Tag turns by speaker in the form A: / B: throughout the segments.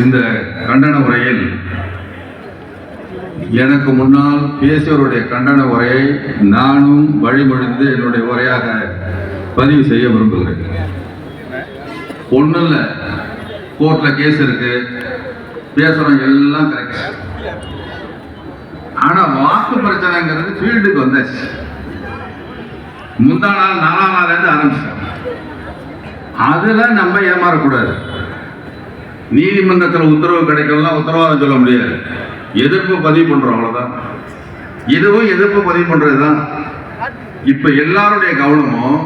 A: இந்த கண்டன உரையில் எனக்கு முன்னால் பேசியவருடைய கண்டன உரையை நானும் வழிமொழிந்து என்னுடைய உரையாக பதிவு செய்ய விரும்புகிறேன். ஒன்றும் இல்லை கோர்ட்டில் கேஸ் இருக்கு. பேசுகிறவங்க எல்லாம் கரெக்ட் ஆனால் வாக்கு பிரச்சனைங்கிறது ஃபீல்டுக்கு வந்தாச்சு. முந்தா நாள் நாலாம் நாள்லேருந்து ஆரம்பிச்சிட்டோம். அதில் நம்ம ஏமாறக்கூடாது. நீதிமன்றத்தில் உத்தரவு கிடைக்கலாம் உத்தரவாதம் சொல்ல முடியாது. எதிர்ப்பு பதிவு பண்றோம் அவ்வளவுதான். இதுவும் எதிர்ப்பு பதிவு பண்றதுதான். இப்போ எல்லாருடைய கவனமும்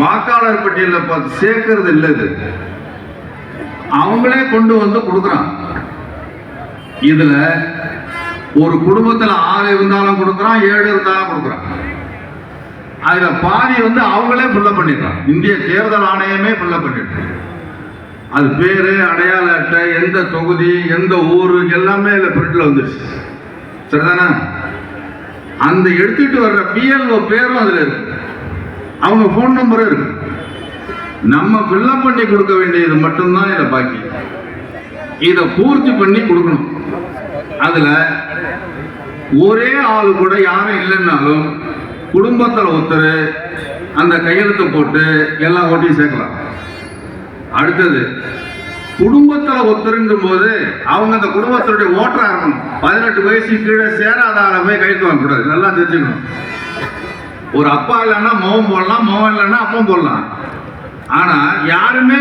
A: வாக்காளர் பட்டியலில் பார்த்து சேர்க்கறது இல்லை இது. அவங்களே கொண்டு வந்து கொடுக்குறான் இதுல ஒரு குடும்பத்துல ஆறு இருந்தாலும் கொடுக்குறான் ஏழு இருந்தாலும் கொடுக்குறான். அதுல பாதி வந்து அவங்களே ஃபுல்லப் பண்ணிடுறான் இந்திய தேர்தல் ஆணையமே ஃபுல்லப் பண்ணிடுறான் அது பேரு அடையாள அட்டை எந்த தொகுதி எந்த ஊரு எல்லாமே இதில் பிரிண்ட்ல வந்துடுச்சு சரிதானே? அந்த எடுத்துட்டு வர்ற பிஎல்ஓ பேரும் அதுல இருக்கு. அவங்க ஃபோன் நம்பரும் இருக்கு. நம்ம ஃபில்லப் பண்ணி கொடுக்க வேண்டியது மட்டும்தான் இதை பாக்கி. இதை பூர்த்தி பண்ணி கொடுக்கணும். அதுல ஒரே ஆள் கூட யாரும் இல்லைன்னாலும் குடும்பத்தில் ஒருத்தர் அந்த கையெழுத்து போட்டு எல்லா ஓட்டையும் சேர்க்கலாம். அடுத்தது குடும்பத்துல ஒருத்தருங்கும் போது அவங்க அந்த குடும்பத்தினுடைய ஓட்டரா இருக்கணும். பதினெட்டு வயசு கீழே சேராத ஆளை போய் கைது வாங்கக்கூடாது. நல்லா தெரிஞ்சுக்கணும். ஒரு அப்பா இல்லைன்னா மோகம் போடலாம் மோகம் இல்லைன்னா அப்பம் போடலாம். ஆனா யாருமே